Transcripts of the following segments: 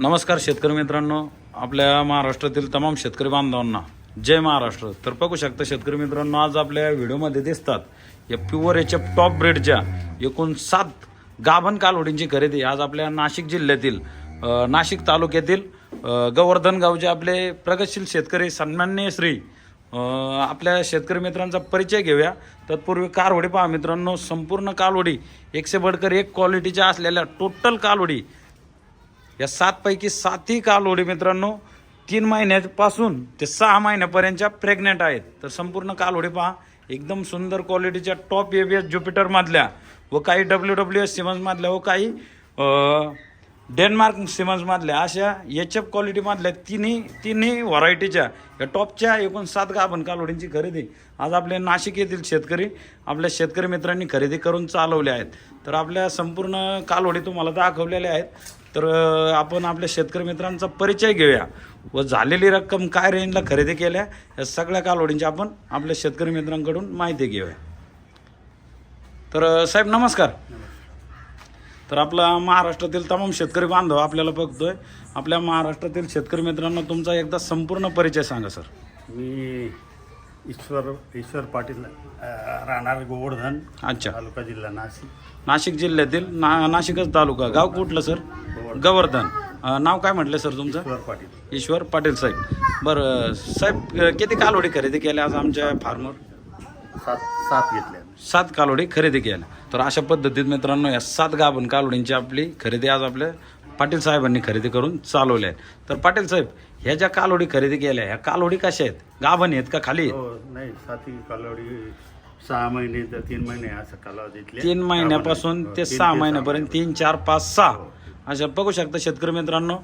नमस्कार शेतकरी मित्रांनो. आपल्या महाराष्ट्रातील तमाम शेतकरी बांधवांना जय महाराष्ट्र. तर बघू शकता शेतकरी मित्रांनो आज आपल्या व्हिडिओमध्ये दिसतात या प्युअर एच टॉप ब्रेडच्या एकूण सात गाभण कालवडींची खरेदी. आज आपल्या नाशिक जिल्ह्यातील नाशिक तालुक्यातील गोवर्धन गावचे आपले प्रगतशील शेतकरी सन्मान्य श्री आपल्या शेतकरी मित्रांचा परिचय घेऊया. तत्पूर्वी कारवडी पहा मित्रांनो संपूर्ण कालवडी एकशे बडकर एक क्वालिटीच्या असलेल्या टोटल कालवडी या सातपैकी सातही कालवडी मित्रांनो तीन महिन्यापासून ते सहा महिन्यापर्यंतच्या प्रेग्नेंट आहेत. तर संपूर्ण कालवडी पहा एकदम सुंदर क्वालिटीच्या टॉप ए बी एस ज्युपिटरमधल्या व काही डब्ल्यू डब्ल्यू एस सिमन्समधल्या व काही डेन्मार्क सिमन्समधल्या अशा एच एफ क्वालिटीमधल्या तिन्ही तिन्ही व्हरायटीच्या या टॉपच्या एकूण सात गाभण कालोडींची खरेदी. आज आपले नाशिक येथील शेतकरी आपल्या शेतकरी मित्रांनी खरेदी करून चालवल्या आहेत. तर आपल्या संपूर्ण कालवडी तुम्हाला दाखवलेल्या आहेत. तर आपण आपल्या शेतकरी मित्रांचा परिचय घेऊया. व झालेली रक्कम काय रेंजला खरेदी केल्या या सगळ्या कालवडींची आपण आपल्या शेतकरी मित्रांकडून माहिती घेऊया. तर साहेब नमस्कार. तर आपला महाराष्ट्रातील तमाम शेतकरी बांधव आपल्याला बघतोय. आपल्या महाराष्ट्रातील शेतकरी मित्रांना तुमचा एकदा संपूर्ण परिचय सांगा सर. मी ईश्वर ईश्वर पाटील राहणार गोवर्धन अच्छा. तालुका जिल्हा नाशिक. नाशिक जिल्ह्यातील ना नाशिकच तालुका. गाव कुठलं सर? गोवर्धन. अ, नाव काय म्हटलं सर तुमचं? ईश्वर पाटील. ईश्वर पाटील साहेब. बरं साहेब अ, किती कालवडी खरेदी केल्या आज आमच्या फार्मवर? सात सात घेतल्या. सात कालवडी खरेदी केल्या. तर अशा पद्धतीत मित्रांनो या सात गाभण कालवडींची आपली खरेदी आज आपल्या पाटील साहेबांनी खरेदी करून चालवल्या आहेत. तर पाटील साहेब ह्या ज्या कालवडी खरेदी केल्या ह्या कालवडी कशा आहेत? गाभण आहेत का खाली? आहेत? हो नाही साती कालावधी सहा महिने तर तीन महिने असं कालावधीतले तीन महिन्यापासून हो, ते सहा महिन्यापर्यंत तीन चार पाच सहा. अशा बघू शकता शेतकरी मित्रांनो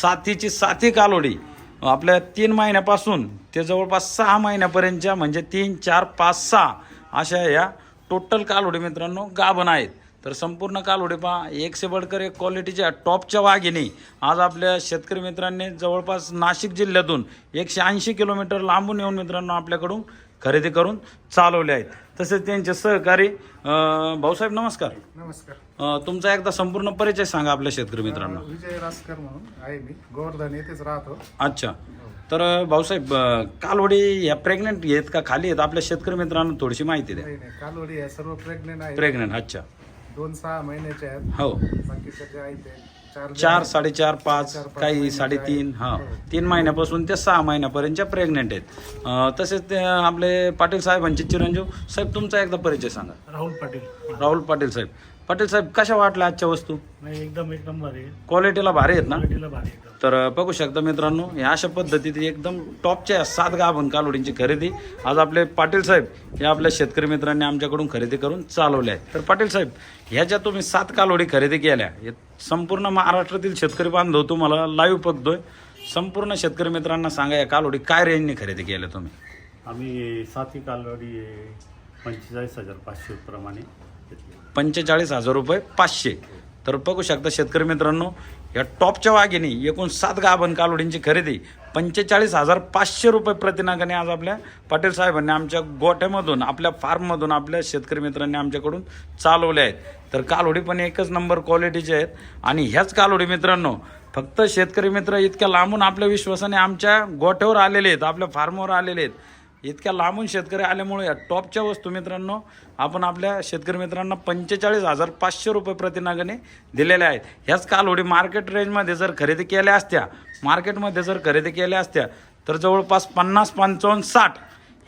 साथीची साथी कालोडी. आपल्या तीन महिन्यापासून ते जवळपास सहा महिन्यापर्यंतच्या म्हणजे तीन चार पाच सहा अशा या टोटल कालोडी मित्रांनो गाभण आहेत. तर संपूर्ण कालोडी पहा एकशे बडकर एक क्वालिटीच्या टॉपच्या वाघिणी. आज आपल्या शेतकरी मित्रांनी जवळपास नाशिक जिल्ह्यातून एकशे ऐंशी किलोमीटर लांबून येऊन मित्रांनो आपल्याकडून खरेदी करून चालवले आहेत. तसेच त्यांचे सहकारी अं, भाऊसाहेब नमस्कार. नमस्कार. अं, तुमचा एकदा संपूर्ण परिचय सांगा आपल्या शेतकरी मित्रांना. विजय रासकर म्हणून आहे मी. गोवर्धन येथेच राहतो. अच्छा. तर अं, भाऊसाहेब अं, कालवडी ह्या प्रेग्नेंट आहेत का खाली आहेत? आपल्या शेतकरी मित्रांना थोडीशी माहिती द्या. नाही नाही कालवडी आहे सर्व प्रेग्नेंट आहे प्रेग्नेंट अच्छा. दोन सहा महिन्याचे आहेत. हो. बाकीच्या ज्या आहेत ते चार चार साडेचार पाच चार, पाच काही साडेतीन. हा. हो. तीन महिन्यापासून ते सहा महिन्यापर्यंतच्या प्रेग्नेंट आहेत. अं, तसेच ते आपले पाटील साहेबांचे चिरंजीव साहेब तुमचा एकदा परिचय सांगा. राहुल पाटील. राहुल पाटील साहेब. पाटील साहेब कशा वाटल्या आजच्या वस्तू? नाही एकदम एक नंबर आहे क्वालिटीला भारी आहेत ना? क्वालिटीला भारी एकदम तर बघू शकता मित्रांनो या अशा पद्धतीत एकदम टॉपच्या सात गाभण कालोडींची खरेदी आज आपले पाटील साहेब हे आपल्या शेतकरी मित्रांनी आमच्याकडून खरेदी करून चालवले आहे तर पाटील साहेब ह्या ज्या तुम्ही सात कालोडी खरेदी केल्या. हे संपूर्ण महाराष्ट्रातील शेतकरी बांधव तुम्हाला लाईव्ह बघतोय. संपूर्ण शेतकरी मित्रांना सांगा या कालोडी काय रेंजने खरेदी केल्या तुम्ही? आम्ही साती कालावधी पंचेचाळीस हजार पाचशे प्रमाणे घेतले. पंचेचाळीस हजार रुपये पाचशे. तर बघू शकता शेतकरी मित्रांनो या टॉपच्या वाघिणी एकूण सात गाभण कालोडींची खरेदी पंचेचाळीस हजार पाचशे रुपये प्रतिनागाने आज आपल्या पाटील साहेबांनी आमच्या गोठ्यामधून आपल्या फार्ममधून आपल्या शेतकरी मित्रांनी आमच्याकडून चालवले आहेत. तर कालोडी पण एकच नंबर क्वालिटीचे आहेत. आणि ह्याच कालोडी मित्रांनो फक्त शेतकरी मित्र इतक्या लांबून आपल्या विश्वासाने आमच्या गोठ्यावर आलेले आहेत आपल्या फार्मवर आलेले आहेत. इतक्या लांबून शेतकरी आल्यामुळे या टॉपच्या वस्तू मित्रांनो आपण आपल्या शेतकरी मित्रांना पंचेचाळीस हजार पाचशे रुपये प्रतिनागाने दिलेल्या आहेत. ह्याच कालवडी मार्केट रेंजमध्ये जर खरेदी केल्या असत्या मार्केटमध्ये जर खरेदी केल्या असत्या तर जवळपास पन्नास पंचावन्न साठ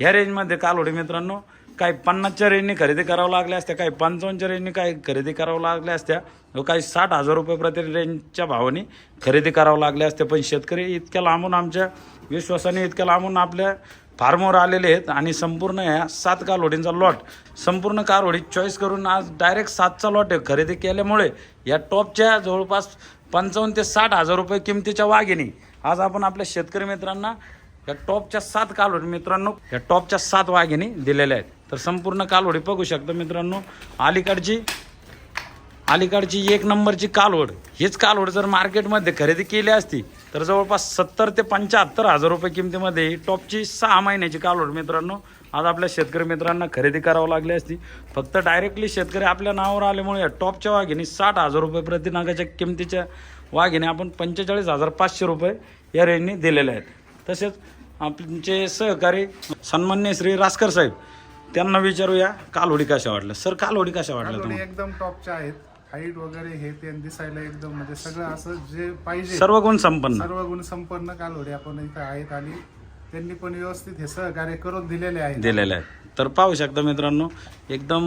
ह्या रेंजमध्ये कालवडी मित्रांनो काही पन्नासच्या रेंजने खरेदी करावं लागल्या असत्या काही पंचावन्नच्या रेंजने काही खरेदी करावं लागल्या असत्या व काही साठ हजार रुपये प्रति रेंजच्या भावाने खरेदी करावं लागल्या असत्या. पण शेतकरी इतक्या लांबून आमच्या विश्वासाने इतक्या लांबून आपल्या फार्मवर आलेले आहेत आणि संपूर्ण ह्या सात कालोडींचा लॉट संपूर्ण कारवडी चॉईस करून आज डायरेक्ट सातचा लॉट आहे. खरेदी केल्यामुळे या टॉपच्या जवळपास पंचावन्न ते साठ हजार रुपये किमतीच्या वाघिणी. आज आपण आपल्या शेतकरी मित्रांना या टॉपच्या सात कालवडी मित्रांनो या टॉपच्या सात वाघिणी दिलेल्या आहेत. तर संपूर्ण कालवडी बघू शकता मित्रांनो अलीकडची अलीकडची एक नंबरची कालवड. हीच कालवड जर मार्केटमध्ये खरेदी केली असती तर जवळपास सत्तर ते पंच्याहत्तर हजार रुपये किमतीमध्ये टॉपची सहा महिन्याची कालवड मित्रांनो. आज आपल्या शेतकरी मित्रांना खरेदी करावं लागली असती. फक्त डायरेक्टली शेतकरी आपल्या नावावर आल्यामुळे या टॉपच्या वाघिणी साठ हजार रुपये प्रतिनागाच्या किमतीच्या वाघिणी आपण पंचेचाळीस हजार पाचशे रुपये या रेंजने दिलेले आहेत. तसेच आमचे सहकारी सन्मान्य श्री रासकर साहेब त्यांना विचारूया कालवडी कशा वाटल्या सर कालवडी कशा वाटल्या कालोडी एकदम टॉपच्या आहेत. हाईट वगैरे हे ते दिसायला एकदम म्हणजे सगळं असं जे पाहिजे. सर्व गुण संपन्न. सर्व गुण संपन्न कालोडी आपण इथं आहेत आणि त्यांनी पण व्यवस्थित हे सहकार्य करून दिलेले आहेत. दिलेले आहेत. तर पाहू शकता मित्रांनो एकदम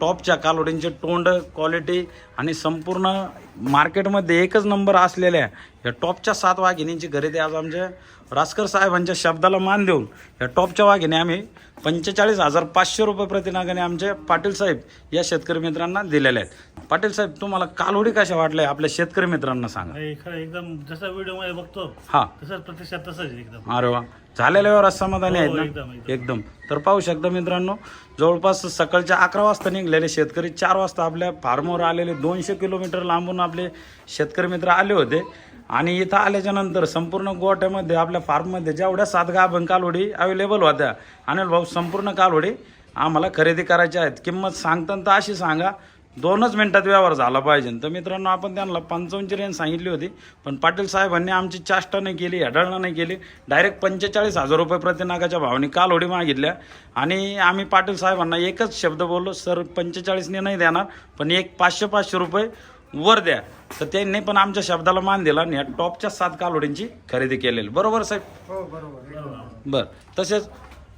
टॉपच्या कालोडींचे तोंड क्वालिटी आणि संपूर्ण मार्केटमध्ये एकच नंबर असलेल्या या टॉपच्या सात वाघिणींची खरेदी आज आमच्या रासकर साहेबांच्या शब्दाला मान देऊन या टॉपच्या वाघिणी आम्ही पंचेचाळीस हजार पाचशे रुपये प्रतिनागाने आमचे पाटील साहेब या शेतकरी मित्रांना दिलेले आहेत. पाटील साहेब तुम्हाला कालोडी कशा वाटल्या? आपल्या शेतकरी मित्रांना सांगा. हे खरं एकदम जसं व्हिडिओमध्ये बघतो हा. तसंच प्रत्यक्षात तसंच आहे एकदम. अरे वा. झालेल्या व्यवहारात समाधानी हो, आहेत ना? एकदम, एकदम. एकदम. तर पाहू शकता मित्रांनो जवळपास सकाळच्या अकरा वाजता निघलेले शेतकरी चार वाजता आपल्या फार्मवर आलेले दोनशे किलोमीटर लांबून आपले शेतकरी मित्र आले होते. आणि इथं आल्याच्यानंतर संपूर्ण गोट्यामध्ये आपल्या फार्ममध्ये जेवढ्या सात गाभण कालवडी अवेलेबल होत्या अनिल भाऊ संपूर्ण कालोडी आम्हाला खरेदी करायच्या आहेत. किंमत सांगताना तर अशी सांगा दोनच मिनटात व्यवहार झाला पाहिजे. तर मित्रांनो आपण त्यांना पंचावन्नची रेंज सांगितली होती पण पाटील साहेबांनी आमची चाष्टा नाही केली हेडाळणं नाही केली. डायरेक्ट पंचेचाळीस हजार रुपये प्रतिनागाच्या भावाने काल होडी मागितल्या. आणि आम्ही पाटील साहेबांना एकच शब्द बोललो सर पंचेचाळीसने नाही देणार पण एक पाचशे पाचशे रुपये वर द्या. तर त्यांनी पण आमच्या शब्दाला मान दिला आणि या टॉपच्या सात कालवडींची खरेदी केलेली. बरोबर साहेब? हो बर. तसेच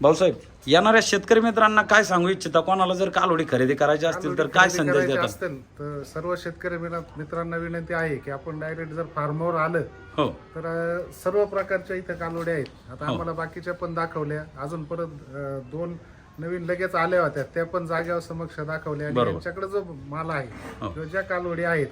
भाऊसाहेब येणाऱ्या शेतकरी मित्रांना काय सांगू इच्छिता? कोणाला जर कालवडी खरेदी करायची असतील तर काय संदेश देतात? असतील तर सर्व शेतकरी मित्रांना विनंती आहे की आपण डायरेक्ट जर फार्मवर आलं हो. तर अं, सर्व प्रकारच्या इथं कालोड्या आहेत. आता आम्हाला बाकीच्या पण दाखवल्या. अजून परत अं, दोन नवीन लगेच आल्या होत्या त्या पण जागेवर समक्ष दाखवल्या आणि बरोबर. यांच्याकडे जो माल आहे हो. किंवा ज्या कालोडी आहेत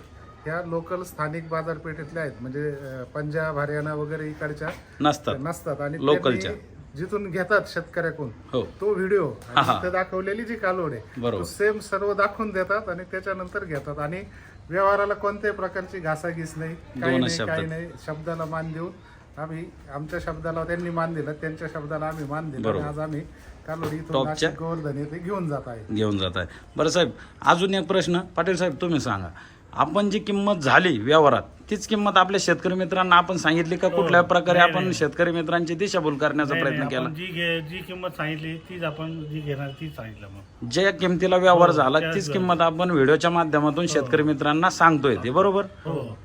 ह्या लोकल स्थानिक बाजारपेठेतल्या आहेत म्हणजे अं, पंजाब हरियाणा वगैरे इकडच्या नसतात नसतात आणि लोकलच्या. त्यांनी जिथून घेतात शेतकऱ्याकडून हो तो व्हिडिओ हा, हा. आणि तिथं दाखवलेली जी कालोड आहे बरोबर. तो सेम सर्व दाखवून देतात आणि त्याच्यानंतर घेतात आणि व्यवहाराला कोणत्याही प्रकारची घासाघीस नाही काही दोनच नाही. काही नाही शब्दाला मान देऊन आम्ही आमच्या शब्दाला त्यांनी मान दिलं त्यांच्या शब्दाला आम्ही मान दिलं. आणि बरोबर. आज आम्ही कालोडी इथून टॉपच्या? नाशिक गोवर्धन येथे घेऊन जात आहे. घेऊन जात आहे. बरं साहेब अजून एक प्रश्न. पाटील साहेब तुम्ही सांगा. आपण जी किंमत झाली व्यवहारात तीच किंमत आपल्या शेतकरी मित्रांना आपण सांगितली का? कुठल्या प्रकारे नाही, आपण. शेतकरी मित्रांची दिशाभूल करण्याचा नाही, प्रयत्न नाही, केला? आपण जी घे जी किंमत सांगितली तीच आपण जी घेणार तीच सांगितलं मग. ज्या किमतीला व्यवहार हो, झाला त्याच तीच. किंमत आपण व्हिडिओच्या माध्यमातून शेतकरी मित्रांना सांगतोय ते बरोबर? हो.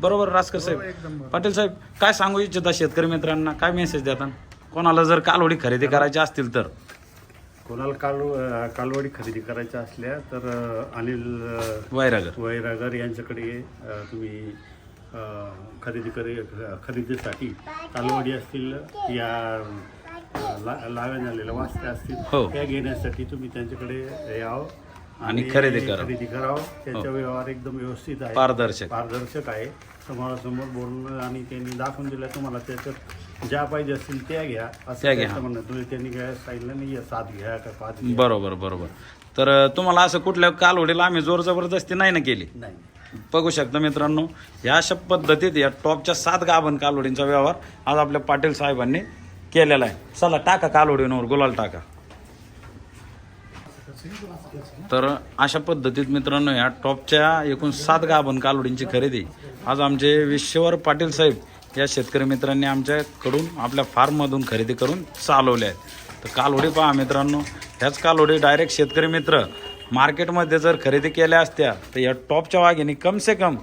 बरोबर रासकर साहेब. पाटील साहेब काय सांगू इच्छिता शेतकरी मित्रांना? काय मेसेज देतात? कोणाला जर कालवडी खरेदी करायची असतील तर? कोणाला काल कालवडी खरेदी करायच्या असल्या तर अं, अनिल अं, वैरागर. वैरागर यांच्याकडे अं, तुम्ही अं, खरेदी करे खरेदीसाठी कालवडी असतील या अं, ला- लाव्या झालेल्या वाचत्या हो. असतील त्या घेण्यासाठी तुम्ही त्यांच्याकडे यावं. आणि खरेदी करावं. खरेदी करावं. त्यांचा व्यवहार एकदम व्यवस्थित आहे. पारदर्शक. पारदर्शक आहे. समोरासमोर बोलणं आणि त्यांनी दाखवून दिलं तुम्हाला त्याच्यात ज्या पाहिजे असतील त्या घ्या. असं घ्या. त्यांचं म्हणणं तुम्ही त्यांनी काय सांगितलं नाही सात घ्या का पाच घ्या. बरोबर बरोबर. तर अं, तुम्हाला असं कुठल्या कालवडीला आम्ही जोर जबरदस्ती नाही ना केली? नाही. बघू शकता मित्रांनो या अशा पद्धतीत या टॉपच्या सात गाभण कालोडींचा व्यवहार आज आपल्या पाटील साहेबांनी केलेला आहे. चला टाका कालोडींवर गुलाल टाका. तर अशा पद्धतीत मित्रांनो या टॉपच्या एकूण सात गाभण कालोडींची खरेदी. आज आमचे विश्वर पाटील साहेब या शेतकरी मित्रांनी आमच्याकडून आपल्या फार्ममधून खरेदी करून चालवल्या आहेत. तर कालोडी पहा मित्रांनो ह्याच कालोडी डायरेक्ट शेतकरी मित्र मार्केटमध्ये जर खरेदी केल्या असत्या तर या टॉपच्या वाघिणी कम से कम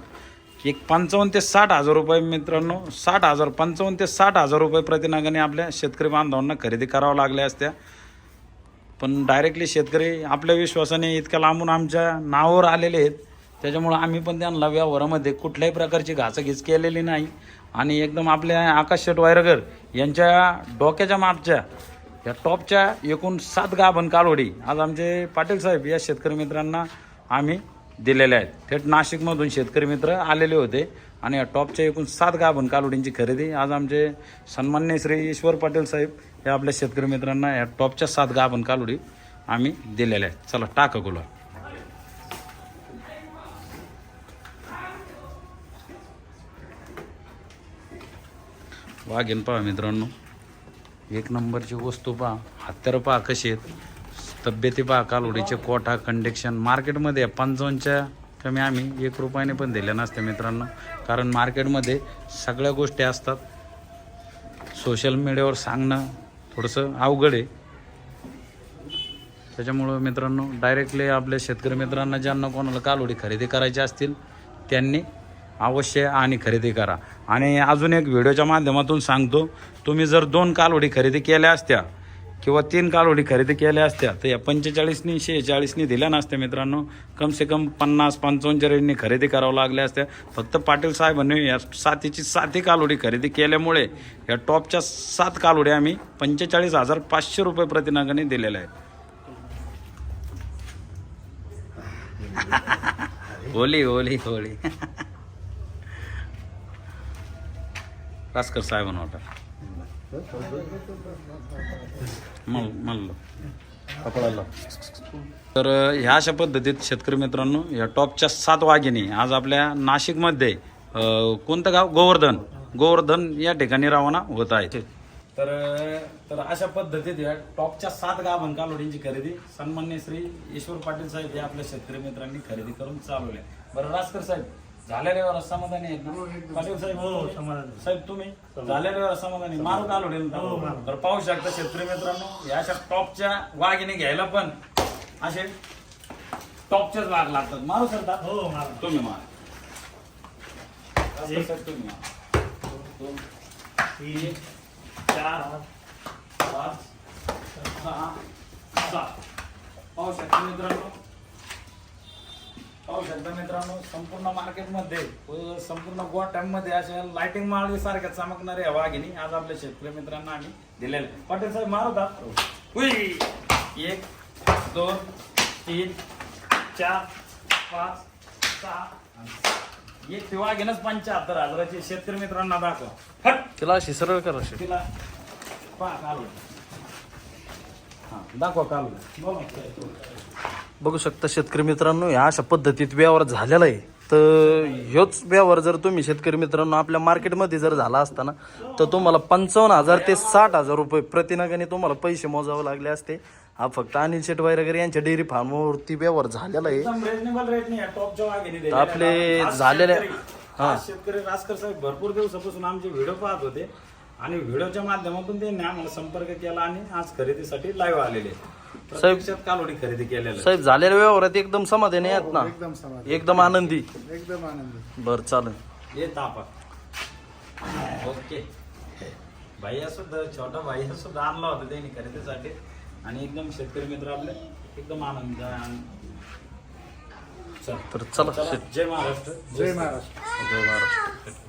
एक पंचावन्न ते साठ हजार रुपये मित्रांनो साठ हजार पंचावन्न ते साठ हजार रुपये प्रतिनागाने आपल्या शेतकरी बांधवांना खरेदी करावं लागल्या असत्या. पण डायरेक्टली शेतकरी आपल्या विश्वासाने इतक्या लांबून आमच्या नावावर आलेले आहेत. त्याच्यामुळं आम्ही पण त्यांना व्यवहारामध्ये कुठल्याही प्रकारची घासाघीस केलेली नाही. आणि एकदम आपल्या आकाश शेट वायरगर यांच्या डोक्याच्या मापच्या या टॉपच्या एकूण सात गाभण कालोडी आज आमचे पाटील साहेब या शेतकरी मित्रांना आम्ही दिलेल्या आहेत. थेट नाशिकमधून शेतकरी मित्र आलेले होते. आणि या टॉपच्या एकूण सात गाभण कालोडींची खरेदी. आज आमचे सन्मान्य श्री ईश्वर पाटील साहेब या आपल्या शेतकरी मित्रांना या टॉपच्या सात गाभण कालोडी आम्ही दिलेल्या आहेत. चला टाका गुलाब वाघेन पहा मित्रांनो एक नंबरची वस्तू पहा. हत्यारं पहा कशी आहेत. तब्येती पहा कालोडीचे कोटा कंडिक्शन मार्केटमध्ये पंचावन्नच्या कमी आम्ही एक रुपयाने पण दिल्या नसते मित्रांनो. कारण मार्केटमध्ये सगळ्या गोष्टी असतात. सोशल मीडियावर सांगणं थोडंसं अवघड आहे. त्याच्यामुळं मित्रांनो डायरेक्टली आपल्या शेतकरी मित्रांना ज्यांना कोणाला कालोडी खरेदी करायची असतील त्यांनी अवश्य आणि खरेदी करा. आणि अजून एक व्हिडिओच्या माध्यमातून सांगतो तुम्ही जर दोन कालोडी खरेदी केल्या असत्या किंवा तीन कालोडी खरेदी केल्या असत्या तर या पंचेचाळीसनी शेहेचाळीसनी दिल्या नसत्या मित्रांनो. कमसे कम पन्नास पंचावन्न रेटनी खरेदी करावं लागल्या असत्या. फक्त पाटील साहेबांनी या सातीची साती कालोडी खरेदी केल्यामुळे या टॉपच्या सात कालोडी आम्ही पंचेचाळीस हजार पाचशे रुपये प्रतिनागाने दिलेल्या आहेत. होली होली होली. रासकर साहेब होता मल मल्ल. तर ह्या अशा पद्धतीत शेतकरी मित्रांनो या टॉपच्या सात वाघिणी आज आपल्या नाशिकमध्ये कोणतं गाव? गोवर्धन. गोवर्धन या ठिकाणी रवाना होत आहे तर तर अशा पद्धतीत या टॉपच्या सात गाभण कालोडींची खरेदी सन्मान्य श्री ईश्वर पाटील साहेब हे आपल्या शेतकरी मित्रांनी खरेदी करून चालवले. बरं रासकर साहेब झालेल्यावर समाधानी आहेत ना? पाटील साहेब हो समाधान. साहेब तुम्ही? झालेल्यावर समाधानी. मारू कालोडी हो, मारू. तर पाहू शकता शेतकरी मित्रांनो या अशा टॉपच्या वाघिणी घ्यायला पण असे टॉपच्याच वाघ लागतात. मारू शकता? हो मारा. तुम्ही मारा. रासकर साहेब, तुम्ही मारा. दोन तीन चार पाच सहा सात. पाहू शकता मित्रांनो. पाहू शकता मित्रांनो संपूर्ण मार्केटमध्ये संपूर्ण गोट्यांमध्ये अशा लाइटिंग माळी सारख्या चमकणाऱ्या वाघिणी आज आपल्या शेतकरी मित्रांना आम्ही दिलेल्या आहेत. पाटील साहेब हुई एक दोन तीन चार पाच सहा. एक ते वाघिणच पंच्याहत्तर हजाराची शेतकरी मित्रांना दाखवा. तिला अशी सरळ कर तिला पहा कालू हा दाखवा कालू. बघू शकता शेतकरी मित्रांनो ह्या अशा पद्धतीत व्यवहार झालेला आहे. तर ह्योच व्यवहार जर तुम्ही शेतकरी मित्रांनो आपल्या मार्केटमध्ये जर झाला असता ना तर तुम्हाला पंचावन्न हजार ते साठ हजार रुपये प्रतिनगाने तुम्हाला पैसे मोजावे लागले असते. हा फक्त अनिल शेट वगैरे यांच्या डेअरी फार्मवरती व्यवहार झालेला आहे. आपले झालेले- हा. शेतकरी रासकर साहेब भरपूर दिवसापासून आमचे व्हिडिओ पाहत होते. आणि व्हिडिओच्या माध्यमातून त्यांनी आम्हाला संपर्क केला आणि आज खरेदीसाठी लाईव्ह आलेले आहेत. प्रत्यक्षात कालोडी खरेदी केलेलं आहे. साहेब झालेल्या व्यवहारात एकदम समाधानी आहेत ना? एकदम समाधान. एकदम आनंदी. एकदम आनंदी. बरं चालेल. ये तापा. ओके. भैया सुद्धा छोटा भैया सुद्धा आणला होता त्यांनी खरेदीसाठी. आणि एकदम शेतकरी मित्र आपले एकदम आनंद चल. तर चला. चला, जय महाराष्ट्र. जय महाराष्ट्र. जय महाराष्ट्र.